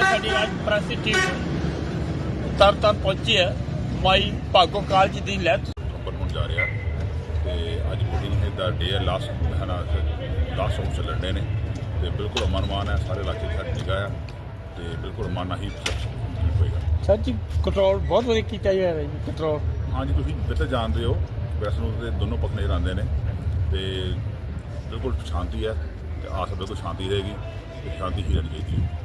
ਸਾਡੀ ਅੱਜ press team ਤਰ ਤਰ ਪਹੁੰਚੀ ਹੈ। ਮਾਈ ਭਾਗੋ ਕਾਲਜ ਦੀ ਲੈਤ ਬਣਨ ਜਾ ਰਿਹਾ ਤੇ ਅੱਜ ਮੀਟਿੰਗ ਹੈ ਦਾ ਡੇ ਹੈ ਲਾਸਟ ਹਨਾ ਲਾਸਟ ਆਫ ਚੱਲਣੇ ਨੇ। ਤੇ ਬਿਲਕੁਲ ਅਮਨ ਮਾਨ ਹੈ ਸਾਰੇ ਇਲਾਕੇ 'ਚ ਸਾਡੀ ਨਿਗਾਹ ਆ ਤੇ ਬਿਲਕੁਲ ਨਾਲ ਹੀ ਹੋਏਗਾ। ਸਰ ਜੀ ਕੰਟਰੋਲ ਬਹੁਤ ਵਧੀਆ ਕੀਤਾ ਜਾ ਰਿਹਾ ਜੀ ਕੰਟਰੋਲ ਹਾਂਜੀ ਤੁਸੀਂ ਬਿਲਕੁਲ ਜਾਣਦੇ ਹੋ ਪ੍ਰੈਸ ਨੂੰ ਤੇ ਦੋਨੋਂ ਪੱਖ ਨਜ਼ਰ ਆਉਂਦੇ ਨੇ। ਤੇ ਬਿਲਕੁਲ ਸ਼ਾਂਤੀ ਹੈ ਤੇ ਆਸ ਬਿਲਕੁਲ ਸ਼ਾਂਤੀ ਰਹੇਗੀ ਤੇ ਸ਼ਾਂਤੀ ਹੀ ਰਹਿਣੀ ਚਾਹੀਦੀ ਹੈ।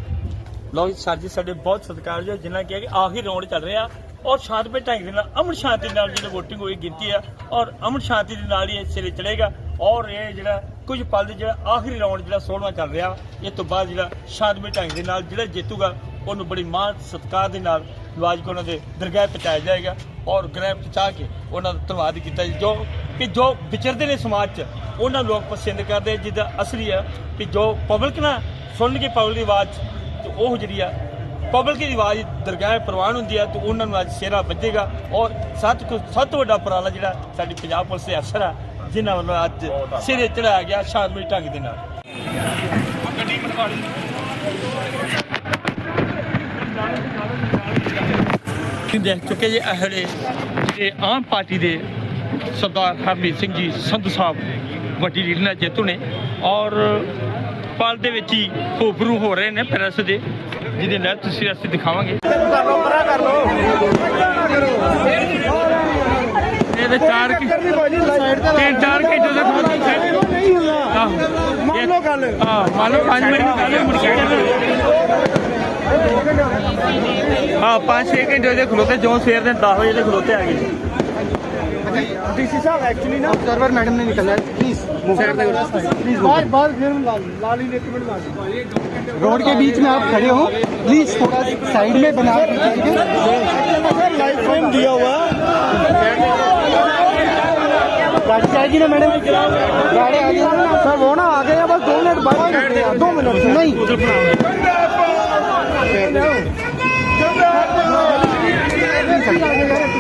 ਲੋ ਜੀ, ਸਰ ਜੀ, ਸਾਡੇ ਬਹੁਤ ਸਤਿਕਾਰ ਸਤਿਕਾਰਯੋਗ ਜਿਨ੍ਹਾਂ ਕਿਹਾ ਕਿ ਆਖਰੀ ਰੌਂਡ ਚੱਲ ਰਿਹਾ। ਔਰ ਸ਼ਾਂਤਮਈ ਢੰਗ ਦੇ ਨਾਲ, ਅਮਨ ਸ਼ਾਂਤੀ ਨਾਲ ਜਿਹੜੀ VOTING ਹੋਈ, ਗਿਣਤੀ ਆ। ਔਰ ਅਮਨ ਸ਼ਾਂਤੀ ਦੇ ਨਾਲ ਹੀ ਇਹ ਸਿਰੇ ਚੜੇਗਾ ਔਰ ਇਹ ਜਿਹੜਾ ਕੁਝ ਪਲ ਦੇ ਜਿਹੜਾ ਆਖਰੀ ਰੌਂਡ ਜਿਹੜਾ 16ਵਾਂ ਚੱਲ ਰਿਹਾ, ਇਹ ਤੋਂ ਬਾਅਦ ਜਿਹੜਾ ਸ਼ਾਂਤਮਈ ਢੰਗ ਦੇ ਨਾਲ ਜਿਹੜਾ ਜਿੱਤੂਗਾ, ਉਹਨੂੰ ਬੜੀ ਮਾਣ, ਸਤਿਕਾਰ ਦੇ ਨਾਲ ਨਵਾਜ ਕੇ ਉਹਨਾਂ ਦੇ ਦਰਗਾਹ ਪਹੁੰਚਾਇਆ ਜਾਏਗਾ। ਔਰ ਗ੍ਰਹਿ ਪਹੁੰਚਾ ਕੇ ਉਹਨਾਂ ਦਾ ਧੰਨਵਾਦ ਕੀਤਾ ਜੋ ਕਿ ਜੋ ਵਿਚਰਦੇ ਨੇ ਸਮਾਜ 'ਚ, ਉਹਨਾਂ ਲੋਕ ਪਸੰਦ ਕਰਦੇ ਜਿਹਦਾ ਅਸਲੀ ਹੈ ਕਿ ਜੋ ਪਬਲਿਕ ਨਾ ਸੁਣ ਕੇ ਪਬਲਿਕ ਦੀ ਆਵਾਜ਼ 'ਚ ਤੇ ਉਹ ਜਿਹੜੀ ਆ ਪਬਲਿਕ ਦੀ ਆਵਾਜ਼ ਦਰਗਾਹ ਪ੍ਰਵਾਨ ਹੁੰਦੀ ਆ ਤੇ ਉਹਨਾਂ ਨੂੰ ਅੱਜ ਸੇਰਾ ਵੱਜੇਗਾ ਔਰ ਸੱਤ ਕੁ ਸਭ ਤੋਂ ਵੱਡਾ ਉਪਰਾਲਾ ਜਿਹੜਾ ਸਾਡੀ ਪੰਜਾਬ ਪੁਲਿਸ ਦੇ ਅਫਸਰ ਆ, ਜਿਨ੍ਹਾਂ ਵੱਲੋਂ ਅੱਜ ਸਿਰੇ ਚੜਾਇਆ ਗਿਆ ਸ਼ਾਨਮਈ ਢੰਗ ਦੇ ਨਾਲ। ਤੁਸੀਂ ਦੇਖ ਚੁੱਕੇ ਜੇ ਅਹਲੇ ਜਿਹੜੇ ਆਮ ਪਾਰਟੀ ਦੇ ਸਰਦਾਰ ਹਰਮੀਤ ਸਿੰਘ ਜੀ, ਸੰਧੂ ਸਾਹਿਬ, ਵੱਡੀ ਲੀਡਰ ਨਾਲ ਜੇਤੂ ਨੇ ਔਰ ਪਲ ਦੇ ਵਿੱਚ ਹੀ ਹੋਬਰੂ ਹੋ ਰਹੇ ਨੇ ਪ੍ਰੈਸ ਦੇ ਜਿਹਦੇ ਨਾਲ ਤੁਸੀਂ ਅਸੀਂ ਦਿਖਾਵਾਂਗੇ। ਇਹਦੇ ਚਾਰ ਕਿ ਤਿੰਨ ਚਾਰ ਘੰਟੇ ਦੇ ਖੋਲ ਮੰਨ ਲਓ ਗੱਲ। ਹਾਂ ਮੰਨ ਲਓ 5 ਮਿੰਟ ਦੀ ਗੱਲ ਮੁੜ ਕੇ ਹਾਂ 5-6 ਘੰਟੇ ਦੇ ਖਲੋਤੇ ਜੋ ਸਵੇਰ ਦੇ 10 ਵਜੇ ਦੇ ਖਲੋਤੇ ਆ ਗਏ। डीसी साहब एक्चुअली ना ऑब्जर्वर मैडम ने निकलना है। प्लीज़ प्लीज़ बार फिर लाली ने रोड के बीच में आप खड़े हो। प्लीज़ थोड़ा साइड में बना लाइव फ्रेम दिया हुआ। गाड़ी जाएगी ना मैडम गाड़ी आ गई सर वो ना आ गए हैं, बस दो मिनट बाद दो मिनट। नहीं।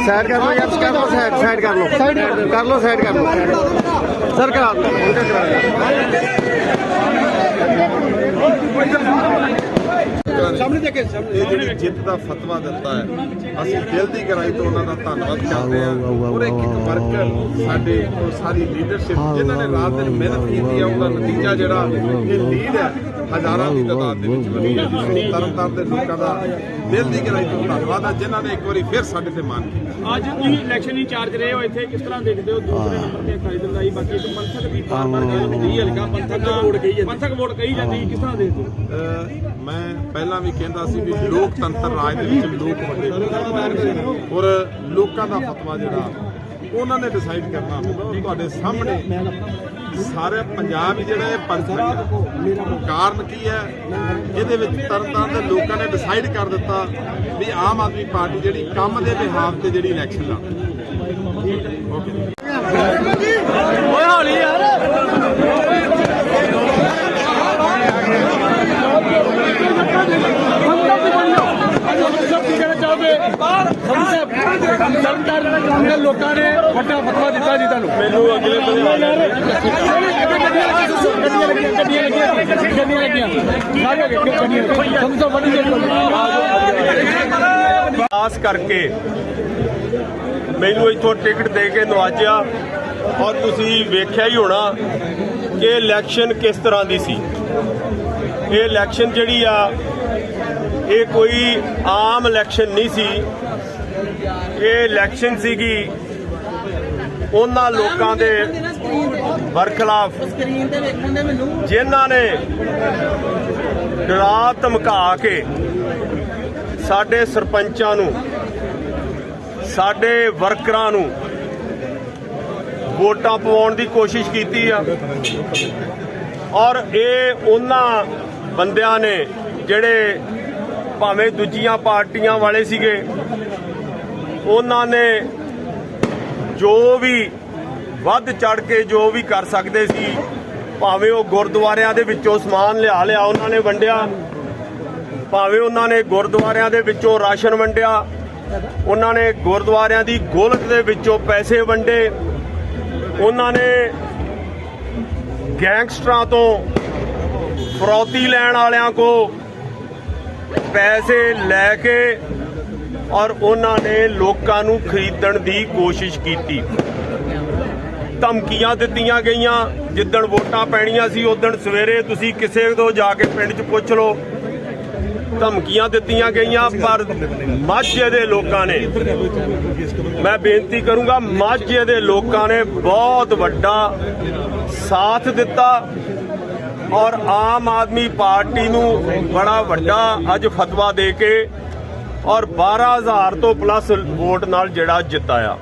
ਸਾਈਡ ਕਰ ਲਓ ਯਾਰ ਕਰ ਲਓ ਸਾਈਡ ਸਾਈਡ ਕਰ ਲਓ। ਕਰ ਲਓ ਸਾਈਡ ਕਰ ਲਓ। ਸਰ ਕਰਾ ਸਾਹਮਣੇ ਦੇਖ ਕੇ ਜਿੱਤ ਦਾ ਫਤਵਾ ਦਿੱਤਾ ਹੈ ਅਸੀਂ ਦਿਲ ਦੀ ਗਹਿਰਾਈ ਤੋਂ ਉਹਨਾਂ ਦਾ ਧੰਨਵਾਦ ਕਰਦੇ ਹਾਂ। ਔਰ ਇੱਕ ਵਰਕਰ ਸਾਡੇ ਸਾਰੀ ਲੀਡਰਸ਼ਿਪ ਜਿਨ੍ਹਾਂ ਨੇ ਰਾਤ ਦਿਨ ਮਿਹਨਤ ਕੀਤੀ ਹੈ ਉਹਦਾ ਨਤੀਜਾ ਜਿਹੜਾ ਇਹ ਲੀਡ ਹੈ। ਹਜ਼ਾਰਾਂ ਦੀ ਤਾਦਾਦ ਦੇ ਵਿੱਚ ਬਣੀ ਹੈ। ਜਿਸ ਤਰਨਤਾਰਨ ਦੇ ਲੋਕਾਂ ਦਾ ਦਿਲ ਦੀ ਗਹਿਰਾਈ ਤੋਂ ਧੰਨਵਾਦ ਹੈ ਜਿਨ੍ਹਾਂ ਨੇ ਇੱਕ ਵਾਰੀ ਫਿਰ ਸਾਡੇ ਤੇ ਮਾਣ ਕੀਤਾ। ਅੱਜ ਤੁਸੀਂ ਇਲੈਕਸ਼ਨ ਇੰਚਾਰਜ ਰਹੇ ਹੋ ਇੱਥੇ ਕਿਸ ਤਰ੍ਹਾਂ ਦੇਖਦੇ ਹੋ? ਦੂਸਰੇ ਨੰਬਰ ਤੇ ਅਕਾਲੀ ਦਲ ਆਈ ਬਾਕੀ ਇੱਕ ਪੰਥਕ ਵੀ ਗੱਲ ਹੁੰਦੀ ਹੈ। ਹਲਕਾ ਪੰਥਕ ਵੋਟ ਕਹੀ ਜਾਂਦੀ। ਪੰਥਕ ਵੋਟ ਕਹੀ ਜਾਂਦੀ ਕਿਸ ਤਰ੍ਹਾਂ ਦੇਖਦੇ ਹੋ? ਮੈਂ ਪਹਿਲਾਂ ਵੀ ਕਹਿੰਦਾ ਸੀ ਵੀ ਲੋਕਤੰਤਰ ਰਾਜ ਦੇ ਵਿੱਚ ਲੋਕ ਵੱਡੇ। ਔਰ ਲੋਕਾਂ ਦਾ ਫਤਵਾ ਜਿਹੜਾ ਉਹਨਾਂ ਨੇ ਡਿਸਾਈਡ ਕਰਨਾ ਹੁੰਦਾ ਉਹ ਤੁਹਾਡੇ ਸਾਹਮਣੇ ਸਾਰੇ ਪੰਜਾਬ ਹੀ ਜਿਹੜਾ ਇਹ ਪੰਥਕ ਕਾਰਨ ਕੀ ਹੈ? ਇਹਦੇ ਵਿੱਚ ਤਰਨਤਾਰਨ ਦੇ ਲੋਕਾਂ ਨੇ ਡਿਸਾਈਡ ਕਰ ਦਿੱਤਾ ਵੀ ਆਮ ਆਦਮੀ ਪਾਰਟੀ ਜਿਹੜੀ ਕੰਮ ਦੇ ਬਿਹਾਫ ਤੇ ਜਿਹੜੀ ਇਲੈਕਸ਼ਨ ਲੜਦੀ ਓਏ ਹੌਲੀ ਯਾਰ। ਲੋਕਾਂ ਨੇ ਵੱਡਾ ਫਤਵਾ ਦਿੱਤਾ ਜੀ ਤੁਹਾਨੂੰ। ਮੈਨੂੰ ਅਗਲੇ ਗੱਡੀਆਂ ਲੱਗੀਆਂ ਗੱਡੀਆਂ ਲੱਗੀਆਂ। ਸਾਰੇ ਗੱਡੀਆਂ। ਸਭ ਤੋਂ ਵੱਡੀ ਖਾਸ ਕਰਕੇ ਮੈਨੂੰ ਇੱਥੋਂ ਟਿਕਟ ਦੇ ਕੇ ਨਵਾਜਿਆ ਔਰ ਤੁਸੀਂ ਵੇਖਿਆ ਹੀ ਹੋਣਾ ਕਿ ਇਲੈਕਸ਼ਨ ਕਿਸ ਤਰ੍ਹਾਂ ਦੀ ਸੀ। ਇਹ ਇਲੈਕਸ਼ਨ ਜਿਹੜੀ ਆ ਇਹ ਕੋਈ ਆਮ ਇਲੈਕਸ਼ਨ ਨਹੀਂ ਸੀ। ਇਹ ਇਲੈਕਸ਼ਨ ਸੀਗੀ। ਉਹਨਾਂ ਲੋਕਾਂ ਦੇ ਬਰਖਲਾਫ ਜਿਨ੍ਹਾਂ ਨੇ ਡਰਾ ਧਮਕਾ ਕੇ ਸਾਡੇ ਸਰਪੰਚਾਂ ਨੂੰ, ਸਾਡੇ ਵਰਕਰਾਂ ਨੂੰ ਵੋਟਾਂ ਪਵਾਉਣ ਦੀ ਕੋਸ਼ਿਸ਼ ਕੀਤੀ ਆ। ਔਰ ਇਹ ਉਹਨਾਂ ਬੰਦਿਆਂ ਨੇ ਜਿਹੜੇ ਭਾਵੇਂ ਦੂਜੀਆਂ ਪਾਰਟੀਆਂ ਵਾਲੇ ਸੀਗੇ ਉਹਨਾਂ ਨੇ ਜੋ ਵੀ ਵੱਧ ਚੜ ਕੇ ਜੋ ਵੀ ਕਰ ਸਕਦੇ ਸੀ, ਭਾਵੇਂ ਉਹ ਗੁਰਦੁਆਰਿਆਂ ਦੇ ਵਿੱਚੋਂ ਸਮਾਨ ਲਿਆ ਲਿਆ ਉਹਨਾਂ ਨੇ ਵੰਡਿਆ, ਭਾਵੇਂ ਉਹਨਾਂ ਨੇ ਗੁਰਦੁਆਰਿਆਂ ਦੇ ਵਿੱਚੋਂ ਰਾਸ਼ਨ ਵੰਡਿਆ, ਉਹਨਾਂ ਨੇ ਗੁਰਦੁਆਰਿਆਂ ਦੀ ਗੋਲਕ ਦੇ ਵਿੱਚੋਂ ਪੈਸੇ ਵੰਡੇ, ਉਹਨਾਂ ਨੇ ਗੈਂਗਸਟਰਾਂ ਤੋਂ ਫਰੌਤੀ ਲੈਣ ਵਾਲਿਆਂ ਕੋ ਪੈਸੇ ਲੈ ਕੇ ਔਰ ਉਹਨਾਂ ਨੇ ਲੋਕਾਂ ਨੂੰ ਖਰੀਦਣ ਦੀ ਕੋਸ਼ਿਸ਼ ਕੀਤੀ। ਧਮਕੀਆਂ ਦਿੱਤੀਆਂ ਗਈਆਂ। ਜਿੱਦਣ ਵੋਟਾਂ ਪੈਣੀਆਂ ਸੀ ਉਦਣ ਸਵੇਰੇ ਤੁਸੀਂ ਕਿਸੇ ਤੋਂ ਜਾ ਕੇ ਪਿੰਡ 'ਚ ਪੁੱਛ ਲਓ। ਧਮਕੀਆਂ ਦਿੱਤੀਆਂ ਗਈਆਂ, ਪਰ ਮਾਝੇ ਦੇ ਲੋਕਾਂ ਨੇ ਮੈਂ ਬੇਨਤੀ ਕਰੂੰਗਾ, ਮਾਝੇ ਦੇ ਲੋਕਾਂ ਨੇ ਬਹੁਤ ਵੱਡਾ ਸਾਥ ਦਿੱਤਾ ਔਰ ਆਮ ਆਦਮੀ ਪਾਰਟੀ ਨੂੰ ਬੜਾ ਵੱਡਾ ਅੱਜ ਫਤਵਾ ਦੇ ਕੇ ਔਰ 12000 ਤੋਂ ਪਲੱਸ ਵੋਟ ਨਾਲ ਜਿਹੜਾ ਜਿੱਤਾਇਆ।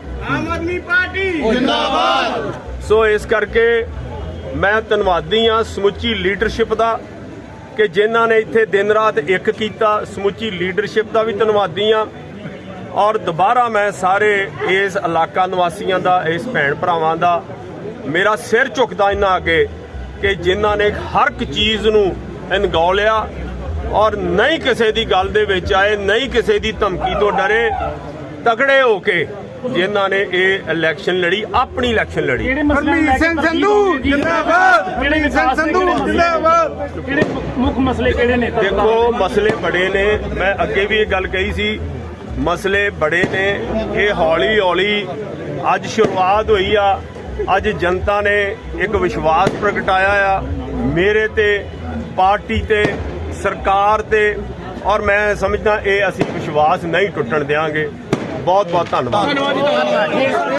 ਸੋ ਇਸ ਕਰਕੇ ਮੈਂ ਧੰਨਵਾਦੀ ਹਾਂ ਸਮੁੱਚੀ ਲੀਡਰਸ਼ਿਪ ਦਾ ਕਿ ਜਿਨ੍ਹਾਂ ਨੇ ਇੱਥੇ ਦਿਨ ਰਾਤ ਇੱਕ ਕੀਤਾ ਸਮੁੱਚੀ ਲੀਡਰਸ਼ਿਪ ਦਾ ਵੀ ਧੰਨਵਾਦੀ ਹਾਂ। ਔਰ ਦੁਬਾਰਾ ਮੈਂ ਸਾਰੇ ਇਸ ਇਲਾਕਾ ਨਿਵਾਸੀਆਂ ਦਾ ਇਸ ਭੈਣ ਭਰਾਵਾਂ ਦਾ ਮੇਰਾ ਸਿਰ ਝੁਕਦਾ ਇਹਨਾਂ ਅੱਗੇ ਕਿ ਜਿਨ੍ਹਾਂ ਨੇ ਹਰ ਇੱਕ ਚੀਜ਼ ਨੂੰ ਅਣਗੌਲਿਆ ਔਰ ਨਹੀਂ ਕਿਸੇ ਦੀ ਗੱਲ ਦੇ ਵਿੱਚ ਆਏ ਨਹੀਂ ਕਿਸੇ ਦੀ ਧਮਕੀ ਤੋਂ ਡਰੇ ਤਗੜੇ ਹੋ ਕੇ ਜਿਨ੍ਹਾਂ ਨੇ ਇਹ ਇਲੈਕਸ਼ਨ ਲੜੀ ਆਪਣੀ ਇਲੈਕਸ਼ਨ ਲੜੀ। ਕਿਹੜੇ ਮਸਲੇ ਹਰਮੀਤ ਸਿੰਘ ਸੰਧੂ ਜਿੰਦਾਬਾਦ। ਕਿਹੜੇ ਹਰਮੀਤ ਸਿੰਘ ਸੰਧੂ ਜਿੰਦਾਬਾਦ। ਕਿਹੜੇ ਮੁੱਖ ਮਸਲੇ ਕਿਹੜੇ ਨੇ? ਦੇਖੋ ਮਸਲੇ ਬੜੇ ਨੇ। ਮੈਂ ਅੱਗੇ ਵੀ ਇਹ ਗੱਲ ਕਹੀ ਸੀ ਮਸਲੇ ਬੜੇ ਨੇ। ਇਹ ਹੌਲੀ ਹੌਲੀ ਅੱਜ ਸ਼ੁਰੂਆਤ ਹੋਈ ਆ। ਅੱਜ ਜਨਤਾ ਨੇ ਇੱਕ ਵਿਸ਼ਵਾਸ ਪ੍ਰਗਟਾਇਆ ਆ। ਮੇਰੇ ਤੇ ਪਾਰਟੀ ਤੇ ਸਰਕਾਰ ਤੇ ਔਰ ਮੈਂ ਸਮਝਦਾ ਇਹ ਅਸੀਂ ਵਿਸ਼ਵਾਸ ਨਹੀਂ ਟੁੱਟਣ ਦੇਵਾਂਗੇ ਬਹੁਤ ਬਹੁਤ ਧੰਨਵਾਦ।